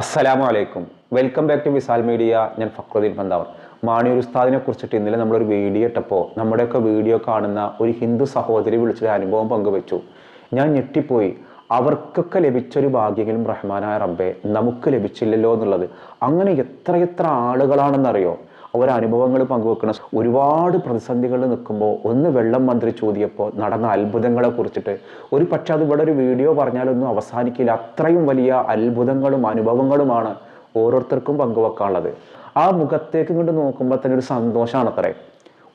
അസ്സലാമു അലൈക്കും. Welcome back to Visal media ഞാൻ ഫക്രുദ്ദീൻ പന്താവർ. മാണി ഉസ്താദിനെ കുറിച്ചിട്ട് ഇന്നലെ നമ്മളൊരു വീഡിയോ ഇട്ടപ്പോൾ നമ്മുടെയൊക്കെ വീഡിയോ കാണുന്ന ഒരു ഹിന്ദു സഹോദരി വിളിച്ചൊരു അനുഭവം പങ്കുവെച്ചു. ഞാൻ ഞെട്ടിപ്പോയി. അവർക്കൊക്കെ ലഭിച്ചൊരു ഭാഗ്യങ്ങളും റഹ്മാനായ റബ്ബെ നമുക്ക് ലഭിച്ചില്ലല്ലോ എന്നുള്ളത്. അങ്ങനെ എത്ര എത്ര ആളുകളാണെന്നറിയോ? അവർ അനുഭവങ്ങൾ പങ്കുവെക്കണം ഒരുപാട് പ്രതിസന്ധികളിൽ നിൽക്കുമ്പോൾ ഒന്ന് വെള്ളം മന്ത്രി ചോദിയപ്പോൾ നടന്ന അത്ഭുതങ്ങളെ കുറിച്ചിട്ട് ഒരു പക്ഷെ അത് ഇവിടെ ഒരു വീഡിയോ പറഞ്ഞാലൊന്നും അവസാനിക്കില്ല. അത്രയും വലിയ അത്ഭുതങ്ങളും അനുഭവങ്ങളുമാണ് ഓരോരുത്തർക്കും പങ്കുവെക്കാനുള്ളത്. ആ മുഖത്തേക്ക് ഇങ്ങോട്ട് നോക്കുമ്പോൾ തന്നെ ഒരു സന്തോഷമാണ് അത്രേ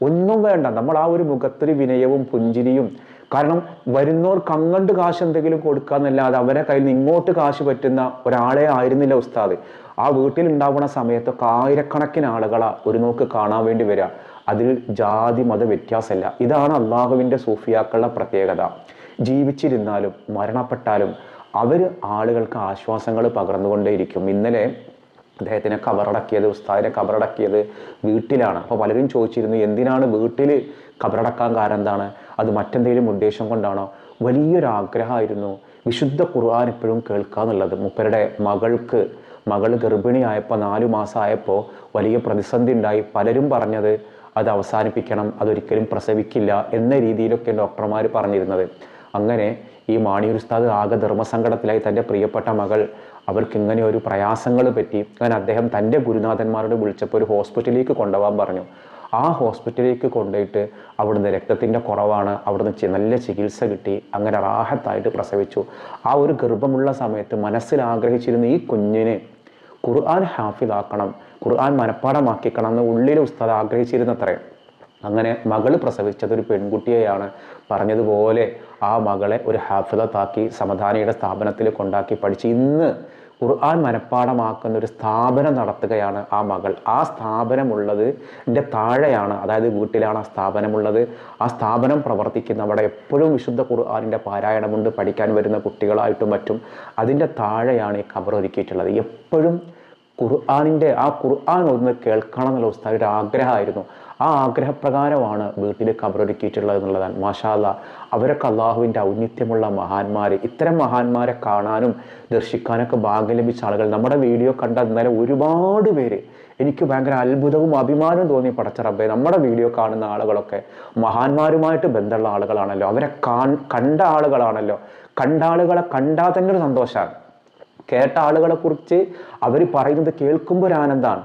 ഒന്നും വേണ്ട. നമ്മൾ ആ ഒരു മുഖത്തൊരു വിനയവും പുഞ്ചിരിയും കാരണം വരുന്നവർ കങ്ങണ്ട് കാശ് എന്തെങ്കിലും കൊടുക്കാന്നല്ലാതെ അവരെ കയ്യിൽ നിന്ന് ഇങ്ങോട്ട് കാശ് പറ്റുന്ന ഒരാളെ ആയിരുന്നില്ല ഉസ്താദ്. ആ വീട്ടിൽ ഉണ്ടാവുന്ന സമയത്തൊക്കെ ആയിരക്കണക്കിന് ആളുകളാ ഒരു നോക്ക് കാണാൻ വേണ്ടി വരിക അതിൽ ജാതി മത വ്യത്യാസമല്ല. ഇതാണ് അള്ളാഹുവിന്റെ സൂഫിയാക്കളുടെ പ്രത്യേകത. ജീവിച്ചിരുന്നാലും മരണപ്പെട്ടാലും അവർ ആളുകൾക്ക് ആശ്വാസങ്ങൾ പകർന്നുകൊണ്ടേയിരിക്കും. ഇന്നലെ അദ്ദേഹത്തിനെ കബറടക്കിയത് ഉസ്താദിനെ കബറടക്കിയത് വീട്ടിലാണ്. അപ്പോൾ പലരും ചോദിച്ചിരുന്നു എന്തിനാണ് വീട്ടിൽ കബറടക്കാൻ കാരണം എന്താണ്? അത് മറ്റെന്തെങ്കിലും ഉദ്ദേശം കൊണ്ടാണോ? വലിയൊരാഗ്രഹമായിരുന്നു വിശുദ്ധ ഖുർആൻ എപ്പോഴും കേൾക്കുക എന്നുള്ളത്. മുപ്പരുടെ മകൾക്ക് മകൾ ഗർഭിണിയായപ്പോൾ നാലു മാസമായപ്പോൾ വലിയ പ്രതിസന്ധി ഉണ്ടായി. പലരും പറഞ്ഞത് അത് അവസാനിപ്പിക്കണം അതൊരിക്കലും പ്രസവിക്കില്ല എന്ന രീതിയിലൊക്കെ ഡോക്ടർമാർ പറഞ്ഞിരുന്നത്. അങ്ങനെ ഈ മാണിയൂർ ഉസ്താദ് ആകെ ധർമ്മസങ്കടത്തിലായി. തന്റെ പ്രിയപ്പെട്ട മകൾ അവർക്ക് ഇങ്ങനെ ഒരു പ്രയാസങ്ങൾ പറ്റി അങ്ങനെ അദ്ദേഹം തന്റെ ഗുരുനാഥന്മാരോട് വിളിച്ചപ്പോൾ ഒരു ഹോസ്പിറ്റലിലേക്ക് കൊണ്ടുപോകാൻ പറഞ്ഞു. ആ ഹോസ്പിറ്റലിലേക്ക് കൊണ്ടുപോയിട്ട് അവിടുന്ന് രക്തത്തിന്റെ കുറവാണ് അവിടുന്ന് നല്ല ചികിത്സ കിട്ടി അങ്ങനെ റാഹത്തായിട്ട് പ്രസവിച്ചു. ആ ഒരു ഗർഭമുള്ള സമയത്ത് മനസ്സിൽ ആഗ്രഹിച്ചിരുന്ന ഈ കുഞ്ഞിനെ ഖുർആൻ ഹാഫിദാക്കണം ഖുർആൻ മനഃപ്പാടമാക്കിക്കണം എന്ന് ഉള്ളിലെ ഉസ്താദ് ആഗ്രഹിച്ചിരുന്നത്രേ. അങ്ങനെ മകൾ പ്രസവിച്ചത് ഒരു പെൺകുട്ടിയെയാണ്. പറഞ്ഞതുപോലെ ആ മകളെ ഒരു ഹാഫിദത്താക്കി സമധാനയുടെ സ്ഥാപനത്തിൽ കൊണ്ടാക്കി പഠിച്ച് ഇന്ന് ഖുർആൻ മനഃപ്പാടമാക്കുന്ന ഒരു സ്ഥാപനം നടത്തുകയാണ് ആ മകൾ. ആ സ്ഥാപനമുള്ളത് എന്റെ താഴെയാണ് അതായത് വീട്ടിലാണ് ആ സ്ഥാപനമുള്ളത്. ആ സ്ഥാപനം പ്രവർത്തിക്കുന്ന അവിടെ എപ്പോഴും വിശുദ്ധ ഖുർആാനിന്റെ പാരായണമുണ്ട് പഠിക്കാൻ വരുന്ന കുട്ടികളായിട്ടും മറ്റും. അതിന്റെ താഴെയാണ് ഈ ഖബർ ഒരുക്കിയിട്ടുള്ളത്. എപ്പോഴും ഖുർആാനിന്റെ ആ ഖുർആൻ ഒന്ന് കേൾക്കണം എന്നുള്ള ഉസ്താദ് ഒരു ആഗ്രഹമായിരുന്നു. ആ ആഗ്രഹപ്രകാരമാണ് വീട്ടിൽ കബറൊരുക്കിയിട്ടുള്ളത് എന്നുള്ളതാണ്. മാഷാല്ല അവരൊക്കെ അള്ളാഹുവിന്റെ ഔന്നിത്യമുള്ള മഹാന്മാർ ഇത്തരം മഹാന്മാരെ കാണാനും ദർശിക്കാനൊക്കെ ഭാഗ്യം ലഭിച്ച ആളുകൾ. നമ്മുടെ വീഡിയോ കണ്ട ഇന്നലെ ഒരുപാട് പേര് എനിക്ക് ഭയങ്കര അത്ഭുതവും അഭിമാനവും തോന്നി പടച്ച റബ്ബേ. നമ്മുടെ വീഡിയോ കാണുന്ന ആളുകളൊക്കെ മഹാന്മാരുമായിട്ട് ബന്ധമുള്ള ആളുകളാണല്ലോ. അവരെ കണ്ട ആളുകളാണല്ലോ. കണ്ട ആളുകളെ കണ്ടാൽ തന്നെ ഒരു സന്തോഷമാണ് കേട്ട ആളുകളെ കുറിച്ച് അവർ പറയുന്നത് കേൾക്കുമ്പോൾ ഒരു ആനന്ദമാണ്.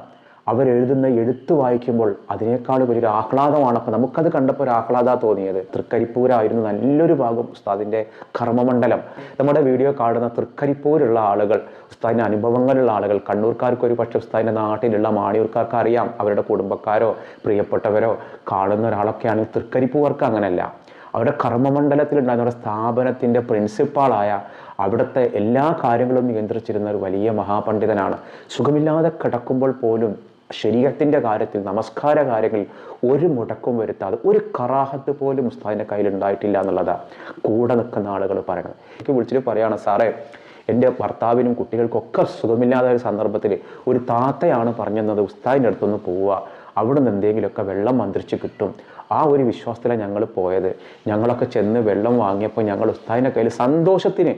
അവരെഴുതുന്ന എഴുത്ത് വായിക്കുമ്പോൾ അതിനേക്കാൾ വലിയൊരു ആഹ്ലാദമാണ്. അപ്പം നമുക്കത് കണ്ടപ്പോൾ ഒരു ആഹ്ലാദ തോന്നിയത്. തൃക്കരിപ്പൂരായിരുന്നു നല്ലൊരു ഭാഗം ഉസ്താദിന്റെ കർമ്മമണ്ഡലം. നമ്മുടെ വീഡിയോ കാണുന്ന തൃക്കരിപ്പൂരുള്ള ആളുകൾ ഉസ്താദിന്റെ അനുഭവങ്ങളുള്ള ആളുകൾ കണ്ണൂർക്കാർക്ക് ഒരു പക്ഷേ ഉസ്താദിന്റെ നാട്ടിലുള്ള മാണിയൂർക്കാർക്ക് അറിയാം. അവരുടെ കുടുംബക്കാരോ പ്രിയപ്പെട്ടവരോ കാണുന്ന ഒരാളൊക്കെയാണെങ്കിൽ തൃക്കരിപ്പൂർക്ക് അങ്ങനെയല്ല അവരുടെ കർമ്മമണ്ഡലത്തിലുണ്ടായിരുന്ന അവരുടെ സ്ഥാപനത്തിന്റെ പ്രിൻസിപ്പാളായ അവിടുത്തെ എല്ലാ കാര്യങ്ങളും നിയന്ത്രിച്ചിരുന്ന ഒരു വലിയ മഹാപണ്ഡിതനാണ്. സുഖമില്ലാതെ കിടക്കുമ്പോൾ പോലും ശരീരത്തിന്റെ കാര്യത്തിൽ നമസ്കാര കാര്യങ്ങളിൽ ഒരു മുടക്കം വരുത്താതെ ഒരു കറാഹത്ത് പോലും ഉസ്താദിന്റെ കയ്യിൽ ഉണ്ടായിട്ടില്ല എന്നുള്ളതാണ് കൂടെ നിൽക്കുന്ന ആളുകൾ പറയണത്. എനിക്ക് വിളിച്ചിട്ട് പറയുകയാണ് സാറേ എന്റെ ഭർത്താവിനും കുട്ടികൾക്കൊക്കെ സുഖമില്ലാത്ത ഒരു സന്ദർഭത്തിൽ ഒരു താത്തയാണ് പറഞ്ഞത് ഉസ്താദിന്റെ അടുത്തൊന്ന് പോവുക. അവിടെ നിന്ന് എന്തെങ്കിലുമൊക്കെ വെള്ളം മന്ത്രിച്ച് കിട്ടും. ആ ഒരു വിശ്വാസത്തിലാണ് ഞങ്ങൾ പോയത്. ഞങ്ങളൊക്കെ ചെന്ന് വെള്ളം വാങ്ങിയപ്പോൾ ഞങ്ങൾ ഉസ്താദിന്റെ കയ്യിൽ സന്തോഷത്തിന്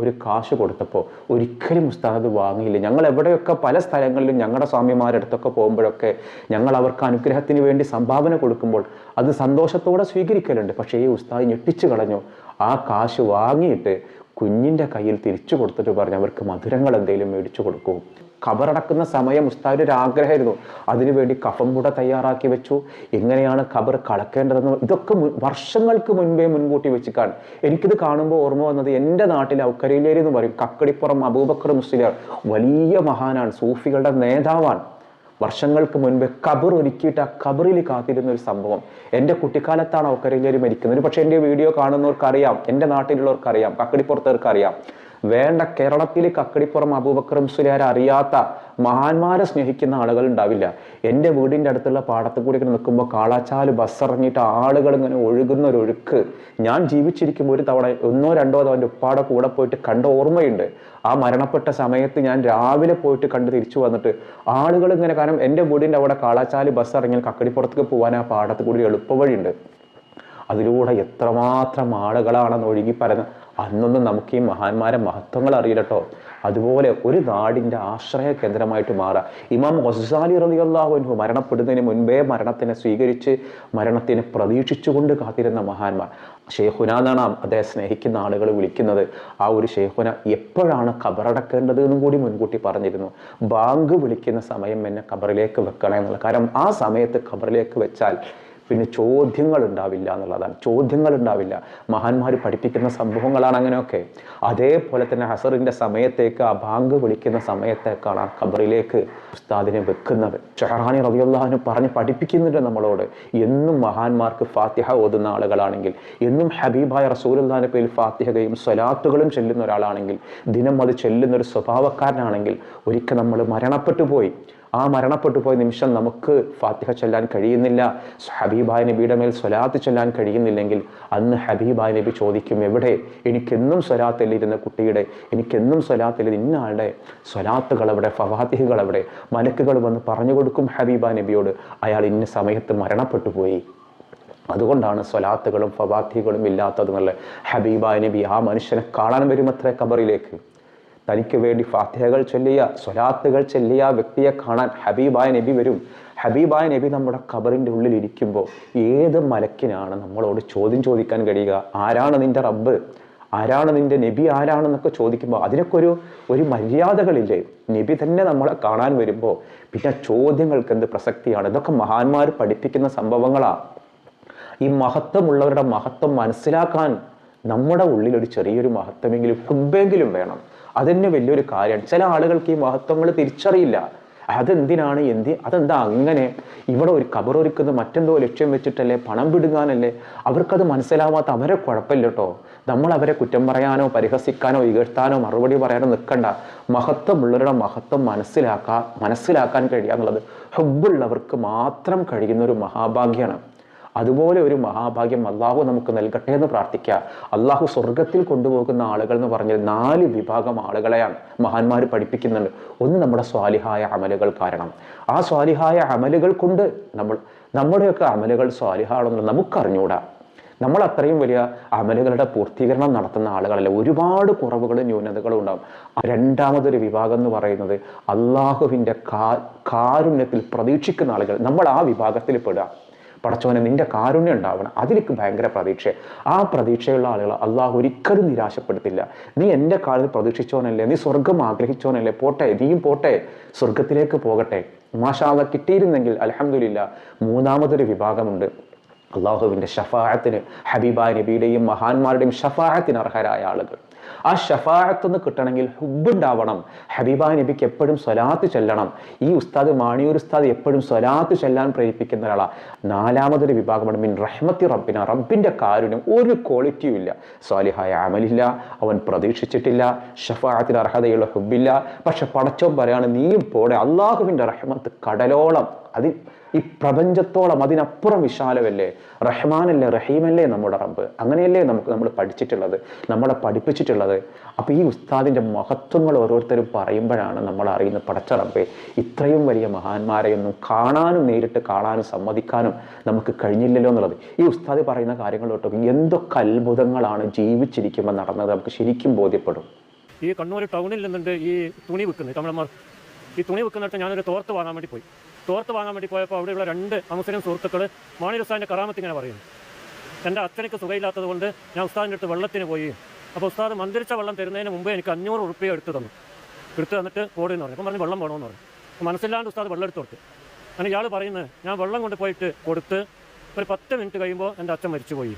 ഒരു കാശ് കൊടുത്തപ്പോൾ ഒരിക്കലും ഉസ്താദ് വാങ്ങിയില്ല. ഞങ്ങൾ എവിടെയൊക്കെ പല സ്ഥലങ്ങളിലും ഞങ്ങളുടെ സ്വാമിമാരുടെ അടുത്തൊക്കെ പോകുമ്പോഴൊക്കെ ഞങ്ങൾ അവർക്ക് അനുഗ്രഹത്തിന് വേണ്ടി സംഭാവന കൊടുക്കുമ്പോൾ അത് സന്തോഷത്തോടെ സ്വീകരിക്കലുണ്ട്. പക്ഷേ ഈ ഉസ്താദ് ഞെട്ടിച്ചു കളഞ്ഞു. ആ കാശ് വാങ്ങിയിട്ട് കുഞ്ഞിന്റെ കയ്യിൽ തിരിച്ചു കൊടുത്തിട്ട് പറഞ്ഞു അവർക്ക് മധുരങ്ങൾ എന്തെങ്കിലും മേടിച്ചു കൊടുക്കൂ. ഖബറടക്കുന്ന സമയം ഉസ്താദിന്റെ ഒരു ആഗ്രഹമായിരുന്നു അതിനുവേണ്ടി കഫം കൂടെ തയ്യാറാക്കി വെച്ചു. എങ്ങനെയാണ് ഖബർ കളക്കേണ്ടതെന്ന് ഇതൊക്കെ വർഷങ്ങൾക്ക് മുൻപേ മുൻകൂട്ടി വെച്ചിക്കാണ് എനിക്കിത് കാണുമ്പോൾ ഓർമ്മ വന്നത് എന്റെ നാട്ടിൽ ഔക്കരയിലേരി എന്ന് പറയും. കക്കടിപ്പുറം അബൂബക്കർ മുസ്ലിയാർ. വലിയ മഹാനാണ്. സൂഫികളുടെ നേതാവാണ്. വർഷങ്ങൾക്ക് മുൻപ് ഖബർ ഒരുക്കിയിട്ട് ആ ഖബറിൽ കാത്തിരുന്ന ഒരു സംഭവം. എന്റെ കുട്ടിക്കാലത്താണ് ഔക്കരയിലേരി മരിക്കുന്നത്. പക്ഷേ എന്റെ വീഡിയോ കാണുന്നവർക്കറിയാം. എന്റെ നാട്ടിലുള്ളവർക്കറിയാം. കക്കടിപ്പുറത്തവർക്കറിയാം വേണ്ട കേരളത്തിൽ കക്കടിപ്പുറം അബൂബക്കർ മുസ്ലിയാർ അറിയാത്ത മഹാന്മാരെ സ്നേഹിക്കുന്ന ആളുകൾ ഉണ്ടാവില്ല. എന്റെ വീടിന്റെ അടുത്തുള്ള പാടത്ത് കൂടി ഇങ്ങനെ നിൽക്കുമ്പോൾ കാളാച്ചാൽ ബസ് ഇറങ്ങിയിട്ട് ആളുകൾ ഇങ്ങനെ ഒഴുകുന്ന ഒരു ഒഴുക്ക്. ഞാൻ ജീവിച്ചിരിക്കുമ്പോൾ ഒരു തവണ ഒന്നോ രണ്ടോ തവണ എന്റെ ഉപ്പാടെ കൂടെ പോയിട്ട് കണ്ട ഓർമ്മയുണ്ട്. ആ മരണപ്പെട്ട സമയത്ത് ഞാൻ രാവിലെ പോയിട്ട് കണ്ട് തിരിച്ചു വന്നിട്ട് ആളുകൾ ഇങ്ങനെ കാരണം എന്റെ വീടിന്റെ അവിടെ കാളാച്ചാൽ ബസ് ഇറങ്ങിയാൽ കക്കടിപ്പുറത്തേക്ക് പോകാൻ ആ പാടത്ത് കൂടി എളുപ്പവഴിയുണ്ട്. അതിലൂടെ എത്രമാത്രം ആളുകളാണെന്ന് ഒഴുകി പരന്ന് അന്നൊന്നും നമുക്ക് ഈ മഹാന്മാരെ മഹത്വങ്ങൾ അറിയില്ലട്ടോ. അതുപോലെ ഒരു നാടിന്റെ ആശ്രയ കേന്ദ്രമായിട്ട് മാറുക ഇമാം ഗസാലി റളിയല്ലാഹു അൻഹു മരണപ്പെടുന്നതിന് മുൻപേ മരണത്തിനെ സ്വീകരിച്ച് മരണത്തിനെ പ്രതീക്ഷിച്ചുകൊണ്ട് കാത്തിരുന്ന മഹാന്മാർ. ഷെയ്ഖുന എന്നാണ് അദ്ദേഹം സ്നേഹിക്കുന്ന ആളുകൾ വിളിക്കുന്നത്. ആ ഒരു ഷെയ്ഖുന എപ്പോഴാണ് ഖബറടക്കേണ്ടത് എന്നും കൂടി മുൻകൂട്ടി പറഞ്ഞിരുന്നു. ബാങ്ക് വിളിക്കുന്ന സമയം എന്നെ ഖബറിലേക്ക് വെക്കണം എന്നുള്ള. കാരണം ആ സമയത്ത് ഖബറിലേക്ക് വെച്ചാൽ പിന്നെ ചോദ്യങ്ങൾ ഉണ്ടാവില്ല എന്നുള്ളതാണ്. ചോദ്യങ്ങൾ ഉണ്ടാവില്ല മഹാന്മാർ പഠിപ്പിക്കുന്ന സംഭവങ്ങളാണ് അങ്ങനെയൊക്കെ. അതേപോലെ തന്നെ ഹസറിന്റെ സമയത്തേക്ക് ആ ബാങ്ക് വിളിക്കുന്ന സമയത്തേക്കാണ് ആ ഖബറിലേക്ക് ഉസ്താദിനെ വെക്കുന്നത്. ഷഹറാനി റബിയുള്ളഹാന് പറഞ്ഞ് പഠിപ്പിക്കുന്നുണ്ട് നമ്മളോട്. എന്നും മഹാന്മാർക്ക് ഫാത്തിഹ ഓതുന്ന ആളുകളാണെങ്കിൽ എന്നും ഹബീബായ റസൂലുല്ലാന്റെ പേരിൽ ഫാത്തിഹയും സ്വലാത്തുകളും ചെല്ലുന്ന ഒരാളാണെങ്കിൽ ദിനം അത് ചെല്ലുന്ന ഒരു സ്വഭാവക്കാരനാണെങ്കിൽ ഒരിക്കൽ നമ്മൾ മരണപ്പെട്ടു പോയി ആ മരണപ്പെട്ടു പോയ നിമിഷം നമുക്ക് ഫാത്തിഹ ചൊല്ലാൻ കഴിയുന്നില്ല. ഹബീബായ നബിയുടെ മേൽ സ്വലാത്ത് ചൊല്ലാൻ കഴിയുന്നില്ലെങ്കിൽ അന്ന് ഹബീബായ നബി ചോദിക്കും എവിടെ? എനിക്കെന്നും സ്വലാത്തല്ലിരുന്ന കുട്ടിയുടെ? എനിക്കെന്നും സ്വലാത്തിലിരുന്ന ഇന്ന ആളുടെ സ്വലാത്തുകൾ അവിടെ ഫവാത്തിഹുകൾ അവിടെ മലക്കുകൾ വന്ന് പറഞ്ഞു കൊടുക്കും ഹബീബ നബിയോട്. അയാൾ ഇന്ന സമയത്ത് മരണപ്പെട്ടു പോയി. അതുകൊണ്ടാണ് സ്വലാത്തുകളും ഫവാത്തികളും ഇല്ലാത്തതെന്നുള്ള ഹബീബായ നബി ആ മനുഷ്യനെ കാണാൻ വരുമത്രേ ഖബറിലേക്ക്. തനിക്ക് വേണ്ടി ഫാത്തിഹകൾ ചൊല്ലിയ സ്വലാത്തുകൾ ചൊല്ലിയ വ്യക്തിയെ കാണാൻ ഹബീബായ നബി വരും. ഹബീബായ നബി നമ്മുടെ ഖബറിന്റെ ഉള്ളിൽ ഇരിക്കുമ്പോൾ ഏത് മലക്കിനാണ് നമ്മളോട് ചോദ്യം ചോദിക്കാൻ കഴിയുക? ആരാണ് നിന്റെ റബ്ബ്? ആരാണ് നിന്റെ നബി? ആരാണെന്നൊക്കെ ചോദിക്കുമ്പോൾ അതിനൊക്കെ ഒരു ഒരു മര്യാദകളില്ലേ? നബി തന്നെ നമ്മളെ കാണാൻ വരുമ്പോൾ പിന്നെ ചോദ്യങ്ങൾക്ക് എന്ത് പ്രസക്തിയാണ്? ഇതൊക്കെ മഹാന്മാർ പഠിപ്പിക്കുന്ന സംഭവങ്ങളാണ് ഈ മഹത്വമുള്ളവരുടെ മഹത്വം മനസ്സിലാക്കാൻ നമ്മുടെ ഉള്ളിൽ ഒരു ചെറിയൊരു മഹത്വമെങ്കിലും ഹുബെങ്കിലും വേണം. അതന്നെ വലിയൊരു കാര്യമാണ്. ചില ആളുകൾക്ക് ഈ മഹത്വങ്ങൾ തിരിച്ചറിയില്ല. അതെന്തിനാണ് എന്തി അതെന്താ അങ്ങനെ? ഇവിടെ ഒരു കബറൊരുക്കുന്നത് മറ്റെന്തോ ലക്ഷ്യം വെച്ചിട്ടല്ലേ പണം വിടുങ്ങാനല്ലേ? അവർക്കത് മനസ്സിലാവാത്ത അവരെ കുഴപ്പമില്ല കേട്ടോ നമ്മൾ അവരെ കുറ്റം പറയാനോ പരിഹസിക്കാനോ ഇകഴ്ത്താനോ മറുപടി പറയാനോ നിൽക്കണ്ട. മഹത്വമുള്ളവരുടെ മഹത്വം മനസ്സിലാക്കാൻ മനസ്സിലാക്കാൻ കഴിയുക ഹബ്ബുള്ളവർക്ക് മാത്രം കഴിയുന്ന ഒരു മഹാഭാഗ്യമാണ് അതുപോലെ ഒരു മഹാഭാഗ്യം അള്ളാഹു നമുക്ക് നൽകട്ടെ എന്ന് പ്രാർത്ഥിക്കുക. അള്ളാഹു സ്വർഗത്തിൽ കൊണ്ടുപോകുന്ന ആളുകൾ എന്ന് പറഞ്ഞാൽ നാല് വിഭാഗം ആളുകളെയാണ് മഹാന്മാർ പഠിപ്പിക്കുന്നുണ്ട്. ഒന്ന് നമ്മുടെ സ്വാലിഹായ അമലുകൾ കാരണം. ആ സ്വാലിഹായ അമലുകൾ കൊണ്ട് നമ്മൾ നമ്മുടെയൊക്കെ അമലുകൾ സ്വാലിഹാണെന്ന് നമുക്കറിഞ്ഞൂടാ. നമ്മൾ അത്രയും വലിയ അമലുകളുടെ പൂർത്തീകരണം നടത്തുന്ന ആളുകളല്ല. ഒരുപാട് കുറവുകളും ന്യൂനതകളും ഉണ്ടാകും രണ്ടാമതൊരു വിഭാഗം എന്ന് പറയുന്നത് അള്ളാഹുവിന്റെ കാരുണ്യത്തിൽ പ്രതീക്ഷിക്കുന്ന ആളുകൾ. നമ്മൾ ആ വിഭാഗത്തിൽ പെടുക. പടച്ചോനെ നിന്റെ കാരുണ്യം ഉണ്ടാവണം. അതിലേക്ക് ഭയങ്കര പ്രതീക്ഷ. ആ പ്രതീക്ഷയുള്ള ആളുകൾ അള്ളാഹു ഒരിക്കലും നിരാശപ്പെടുത്തില്ല. നീ എന്റെ കാലിൽ പ്രതീക്ഷിച്ചോനല്ലേ നീ സ്വർഗം ആഗ്രഹിച്ചോനല്ലേ പോട്ടെ നീയും പോട്ടെ. സ്വർഗത്തിലേക്ക് പോകട്ടെ. മാഷാല കിട്ടിയിരുന്നെങ്കിൽ അലഹമില്ല മൂന്നാമതൊരു വിഭാഗമുണ്ട്. അള്ളാഹുവിന്റെ ഷഫായത്തിന് ഹബീബായ നബിയുടെയും മഹാന്മാരുടെയും ഷഫായത്തിന് അർഹരായ ആളുകൾ. ആ ഷഫായത്തൊന്ന് കിട്ടണമെങ്കിൽ ഹുബുണ്ടാവണം ഹബീബ നബിക്ക് എപ്പോഴും സ്വലാത്ത് ചെല്ലണം. ഈ ഉസ്താദ് മാണിയൂർ ഉസ്താദ് എപ്പോഴും സ്വലാത്ത് ചെല്ലാൻ പ്രേരിപ്പിക്കുന്ന ഒരാളാണ് നാലാമതൊരു വിഭാഗമാണ് മിൻ റഹ്മത്തി റബ്ബിന. റബ്ബിന്റെ കാരുണ്യം ഒരു ക്വാളിറ്റിയും ഇല്ല. സ്വാലിഹായ അമലില്ല. അവൻ പ്രതീക്ഷിച്ചിട്ടില്ല. ഷഫായത്തിന് അർഹതയുള്ള ഹുബില്ല പക്ഷെ പടച്ചോൻ പറയാണ് നീയും പോടെ. അള്ളാഹുവിന്റെ റഹ്മത്ത് കടലോളം. അതിൽ ഈ പ്രപഞ്ചത്തോളം അതിനപ്പുറം വിശാലമല്ലേ? റഹ്മാനല്ലേ റഹീമല്ലേ നമ്മുടെ റബ്ബ്? അങ്ങനെയല്ലേ നമുക്ക് നമ്മൾ പഠിച്ചിട്ടുള്ളത് നമ്മളെ പഠിപ്പിച്ചിട്ടുള്ളത്? അപ്പോൾ ഈ ഉസ്താദിന്റെ മഹത്വങ്ങൾ ഓരോരുത്തരും പറയുമ്പോഴാണ് നമ്മൾ അറിയുന്ന പടച്ച റബ്ബെ ഇത്രയും വലിയ മഹാന്മാരെയൊന്നും കാണാനും നേരിട്ട് കാണാനും സമ്മതിക്കാനും നമുക്ക് കഴിഞ്ഞില്ലല്ലോ എന്നുള്ളത്. ഈ ഉസ്താദ് പറയുന്ന കാര്യങ്ങൾ തൊട്ടും എന്തൊക്കെ അത്ഭുതങ്ങളാണ് ജീവിച്ചിരിക്കുമ്പോൾ നടന്നത് നമുക്ക് ശരിക്കും ബോധ്യപ്പെടും. ഈ കണ്ണൂർ ടൗണിൽ നിന്നുണ്ട് ഈ തുണി വിൽക്കുന്നത് തമിഴന്മാർ ഈ തുണി വിൽക്കുന്നിടത്ത് ഞാനൊരു തോർത്ത് വാങ്ങാൻ വേണ്ടി പോയി. തോർത്ത് വാങ്ങാൻ വേണ്ടി പോയപ്പോൾ അവിടെയുള്ള രണ്ട് അമുസ്ലിം സുഹൃത്തുക്കൾ മാണി ഉസ്താദിന്റെ കറാമത്ത് ഇങ്ങനെ പറയുന്നു എന്റെ അച്ഛനക്ക് സുഖയില്ലാത്തത് കൊണ്ട് ഞാൻ ഉസ്താദിന്റെ അടുത്ത് വെള്ളത്തിന് പോയി. അപ്പോൾ ഉസ്താദ് മന്ദിരിച്ച വെള്ളം തരുന്നതിന് മുമ്പേ എനിക്ക് അഞ്ഞൂറ് ഉറുപ്പ്യ എടുത്ത് തന്നു. എടുത്ത് തന്നിട്ട് പോടെന്ന് പറഞ്ഞു. അപ്പം പറഞ്ഞു വെള്ളം വേണമെന്ന് പറഞ്ഞു. മനസ്സില്ലാണ്ട് ഉസ്താദ് വെള്ളം എടുത്ത് കൊടുത്തു. അങ്ങനെ ഇയാൾ പറയുന്നത് ഞാൻ വെള്ളം കൊണ്ട് പോയിട്ട് കൊടുത്ത് ഒരു പത്ത് മിനിറ്റ് കഴിയുമ്പോൾ എന്റെ അച്ഛൻ മരിച്ചു പോയി.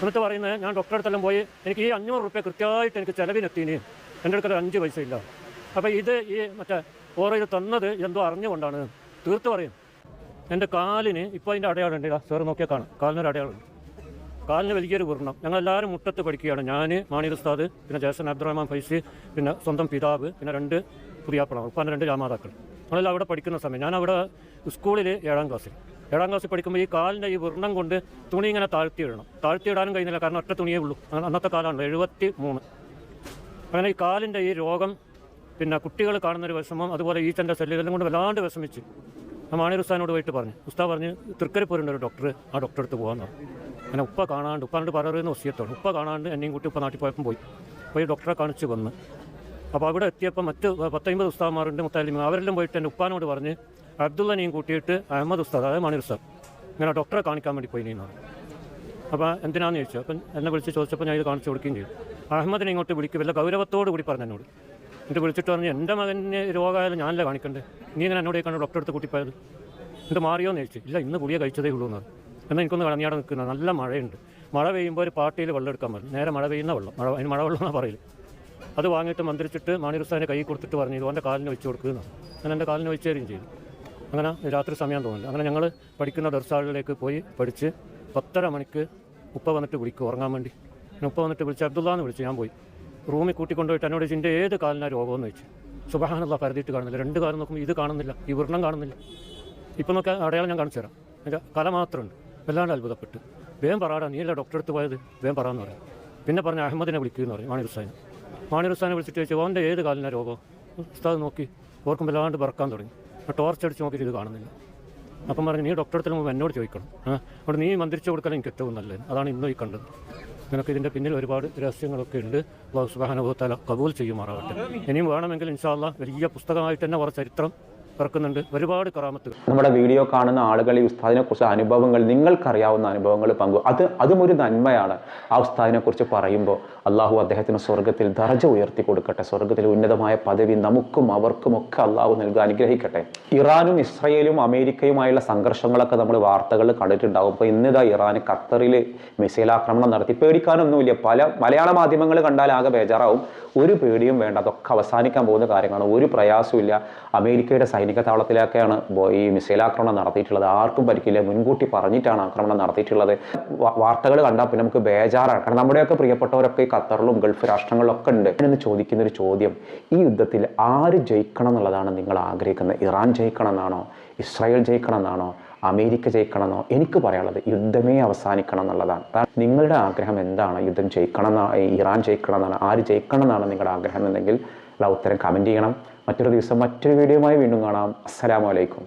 എന്നിട്ട് പറയുന്നത് ഞാൻ ഡോക്ടറെ അടുത്തെല്ലാം പോയി. എനിക്ക് ഈ അഞ്ഞൂറ് റുപ്യ കൃത്യമായിട്ട് എനിക്ക് ചിലവിനെത്തിന്. എന്റെ അടുക്കൽ അഞ്ച് പൈസ ഇല്ല. അപ്പോൾ ഇത് ഈ മറ്റേ ഇത് തന്നത് എന്തോ അറിഞ്ഞുകൊണ്ടാണ്. തീർത്ത് പറയും. എന്റെ കാലിന് ഇപ്പോൾ അതിന്റെ അടയാളം ഉണ്ട് സാർ നോക്കിയാൽ കാണാം. കാലിനൊരു അടയാളമുണ്ട് കാലിന് വലിയൊരു പൂർണം ഞങ്ങളെല്ലാവരും മുട്ടത്ത് പഠിക്കുകയാണ്. ഞാൻ മാണിർ ഉസ്താദ് പിന്നെ ജയസൻ അബ്ദുറഹ്മാൻ ഫൈസി പിന്നെ സ്വന്തം പിതാവ് പിന്നെ രണ്ട് പുതിയാപ്പിള ഉപ്പാന്റെ രണ്ട് രാമാതാക്കൾ ഞങ്ങളെല്ലാം അവിടെ പഠിക്കുന്ന സമയം. ഞാൻ അവിടെ സ്കൂളിൽ ഏഴാം ക്ലാസ്സിൽ ഏഴാം ക്ലാസ്സിൽ പഠിക്കുമ്പോൾ ഈ കാലിന്റെ ഈ വൃണ്ണം കൊണ്ട് തുണി ഇങ്ങനെ താഴ്ത്തിയിടണം. താഴ്ത്തിയിടാനും കഴിയുന്നില്ല. കാരണം ഒറ്റ തുണിയേ ഉള്ളൂ. അന്നത്തെ കാലമാണല്ലോ എഴുപത്തി മൂന്ന് അങ്ങനെ ഈ കാലിന്റെ ഈ രോഗം പിന്നെ കുട്ടികൾ കാണുന്നൊരു വിഷമം അതുപോലെ ഈച്ചന്റെ ശല്യം ഇതെല്ലാം കൊണ്ട് വല്ലാണ്ട് വിഷമിച്ച്. ഞാൻ മാണി ഉസ്താനോട് പോയിട്ട് പറഞ്ഞു ഉസ്താ പറഞ്ഞ് തൃക്കരിപ്പൂരുണ്ട് ഒരു ഡോക്ടർ ആ ഡോക്ടറെ അടുത്ത് പോകാമെന്ന് പറഞ്ഞു. അങ്ങനെ ഉപ്പ കാണാണ്ട് ഉപ്പാനോട് പറയുന്ന ഒസിയത്തോട് ഉപ്പ കാണാണ്ട് എന്നെയും കൂട്ടി ഉപ്പ നാട്ടിൽ പോയപ്പം പോയി. പോയി ഡോക്ടറെ കാണിച്ച് വന്ന്. അപ്പോൾ അവിടെ എത്തിയപ്പോൾ മറ്റ് പത്തൊമ്പത് ഉസ്താമാരുണ്ട് മുത്താലിമ അവരെല്ലാം പോയിട്ട് എന്റെ ഉപ്പാനോട് പറഞ്ഞ് അബ്ദുള്ളനെയും കൂട്ടിയിട്ട് അഹമ്മദ് ഉസ്താദ് അതായത് മണിർ ഉസ്താദ് ഇങ്ങനെ ഡോക്ടറെ കാണിക്കാൻ വേണ്ടി പോയി നീന്നാണ് അപ്പോൾ എന്തിനാണെന്ന് ചോദിച്ചു അപ്പം എന്നെ വിളിച്ച് ചോദിച്ചപ്പോൾ ഞാൻ ഇത് കാണിച്ചു കൊടുക്കുകയും ചെയ്തു. അഹമ്മദിനെ ഇങ്ങോട്ട് വിളിക്കും വല്ല ഗൗരവത്തോട് കൂടി പറഞ്ഞു എന്നോട്. എന്നിട്ട് വിളിച്ചിട്ട് പറഞ്ഞു എന്റെ മകന് രോഗമായാലും ഞാനല്ലേ കാണിക്കണ്ടേ? നീ ഇങ്ങനെ എന്നോട് കണ്ട് ഡോക്ടറെ അടുത്ത് കൂട്ടിപ്പോയത്. എന്നിട്ട് മാറിയോന്ന് ചോദിച്ചു. ഇല്ല ഇന്ന് ഗുളിക കഴിച്ചതേ ഉള്ളൂ എന്ന് പറഞ്ഞു. എന്നാൽ എനിക്കൊന്ന് കളഞ്ഞാടെ നിൽക്കുന്നത് നല്ല മഴയുണ്ട്. മഴ പെയ്യുമ്പോൾ ഒരു പാട്ടിയിൽ വെള്ളം എടുക്കാൻ പറഞ്ഞു. നേരെ മഴ പെയ്യുന്ന വെള്ളം. മഴ അതിന് മഴവെള്ളം എന്നാണ് പറയില്ല അത് വാങ്ങിയിട്ട് മന്ത്രിച്ചിട്ട് മാണിരുസ്ഥാനെ കൈ കൊടുത്തിട്ട് പറഞ്ഞു ഇത് ഓന്റെ കാലിന് വെച്ച് കൊടുക്കുന്നു അങ്ങനെ എന്റെ കാലിന് വെച്ച് തരികയും ചെയ്തു. അങ്ങനെ രാത്രി സമയം തോന്നില്ല അങ്ങനെ ഞങ്ങൾ പഠിക്കുന്ന ദർശാളിലേക്ക് പോയി പഠിച്ച് പത്തര മണിക്ക് ഉപ്പ വന്നിട്ട് വിളിക്കും ഉറങ്ങാൻ വേണ്ടി. ഉപ്പ വന്നിട്ട് വിളിച്ച് അബ്ദുല്ലാന്ന് വിളിച്ച് ഞാൻ പോയി. റൂമിൽ കൂട്ടിക്കൊണ്ടുപോയിട്ട് എന്നോട് ഇതിന്റെ ഏത് രോഗം രോഗമെന്ന് വെച്ചു സുബഹാനുള്ള പരതിയിട്ട് കാണുന്നില്ല. രണ്ട് കാലം നോക്കുമ്പോൾ ഇത് കാണുന്നില്ല ഈ വൃണ്ണം കാണുന്നില്ല. ഇപ്പം നോക്കാൻ അടയാളം ഞാൻ കാണിച്ചു തരാം. എന്റെ കല മാത്രമുണ്ട്. വല്ലാണ്ട് അത്ഭുതപ്പെട്ട്. വേം പറയാടാ നീ അല്ല ഡോക്ടറെ അടുത്ത് പോയത്? വേം പറയാന്ന് പറയും പിന്നെ പറഞ്ഞ അഹമ്മദിനെ വിളിക്കുമെന്ന് പറയും മാണി ഹുസാനെ മാണി ഹുസാനെ വിളിച്ചിട്ട് ചോദിച്ചു ഓന്റെ ഏത് കാലിനാ രോഗം? ഉസ്താദ് നോക്കി ഓർക്കും വല്ലാണ്ട് പറക്കാൻ തുടങ്ങി. ടോർച്ച് അടിച്ച് നോക്കിയിട്ട് ഇത് കാണുന്നില്ല. അപ്പം പറഞ്ഞു നീ ഡോക്ടറെ അടുത്ത് മുമ്പ് എന്നോട് ചോദിക്കണം. അവിടെ നീ മന്ത്രിച്ചു കൊടുക്കാൻ എനിക്ക് ഏറ്റവും നല്ലത്. അതാണ് ഇന്നും ഈ കണ്ടത്. നിനക്ക് ഇതിന്റെ പിന്നിൽ ഒരുപാട് രഹസ്യങ്ങളൊക്കെ ഉണ്ട്. അള്ളാഹു സുബ്ഹാനഹു കബൂൽ ചെയ്യുമാറാവട്ടെ ഇനിയും വേണമെങ്കിൽ ഇൻഷാല്ല വലിയ പുസ്തകമായിട്ട് തന്നെ കുറച്ച് ചരിത്രം ഇറക്കുന്നുണ്ട്. ഒരുപാട് കറാമത്തുകൾ. നമ്മുടെ വീഡിയോ കാണുന്ന ആളുകൾ ഈ ഉസ്താദിനെ കുറിച്ച് അനുഭവങ്ങൾ നിങ്ങൾക്കറിയാവുന്ന അനുഭവങ്ങൾ പങ്കു അത് അതും ഒരു നന്മയാണ്. ആ ഉസ്താദിനെ കുറിച്ച് പറയുമ്പോൾ അള്ളാഹു അദ്ദേഹത്തിന് സ്വർഗത്തിൽ ദർജ ഉയർത്തി കൊടുക്കട്ടെ. സ്വർഗത്തിൽ ഉന്നതമായ പദവി നമുക്കും അവർക്കും ഒക്കെ അള്ളാഹു നൽകാൻ അനുഗ്രഹിക്കട്ടെ. ഇറാനും ഇസ്രയേലും അമേരിക്കയുമായുള്ള സംഘർഷങ്ങളൊക്കെ നമ്മൾ വാർത്തകൾ കണ്ടിട്ടുണ്ടാകും ഇപ്പോൾ ഇന്നിതാ ഇറാൻ ഖത്തറിൽ മിസൈൽ ആക്രമണം നടത്തി. പേടിക്കാനൊന്നുമില്ല. പല മലയാള മാധ്യമങ്ങൾ കണ്ടാൽ ആകെ ബേജാറാവും. ഒരു പേടിയും വേണ്ട. അതൊക്കെ അവസാനിക്കാൻ പോകുന്ന കാര്യങ്ങളാണ്. ഒരു പ്രയാസമില്ല അമേരിക്കയുടെ സൈനിക താവളത്തിലൊക്കെയാണ് ഈ മിസൈൽ ആക്രമണം നടത്തിയിട്ടുള്ളത്. ആർക്കും പരിക്കില്ല മുൻകൂട്ടി പറഞ്ഞിട്ടാണ് ആക്രമണം നടത്തിയിട്ടുള്ളത്. വാർത്തകൾ കണ്ടാൽ പിന്നെ നമുക്ക് ബേജാറാണ്. കാരണം നമ്മുടെയൊക്കെ പ്രിയപ്പെട്ടവരൊക്കെ ഖത്തറിലും ഗൾഫ് രാഷ്ട്രങ്ങളിലൊക്കെ ഉണ്ട്. എന്ന് ചോദിക്കുന്ന ഒരു ചോദ്യം ഈ യുദ്ധത്തിൽ ആര് ജയിക്കണം എന്നുള്ളതാണ് നിങ്ങൾ ആഗ്രഹിക്കുന്നത്? ഇറാൻ ജയിക്കണം എന്നാണോ ഇസ്രായേൽ ജയിക്കണം എന്നാണോ അമേരിക്ക ജയിക്കണം എന്നോ എനിക്ക് പറയാനുള്ളത് യുദ്ധമേ അവസാനിക്കണം എന്നുള്ളതാണ് നിങ്ങളുടെ ആഗ്രഹം എന്താണ്? യുദ്ധം ജയിക്കണം ഇറാൻ ജയിക്കണം എന്നാണ് ആര് ജയിക്കണം എന്നാണ് നിങ്ങളുടെ ആഗ്രഹം എന്നുണ്ടെങ്കിൽ ഉത്തരം കമന്റ് ചെയ്യണം. മറ്റൊരു ദിവസം മറ്റൊരു വീഡിയോയുമായി വീണ്ടും കാണാം. അസ്സലാമു അലൈക്കും.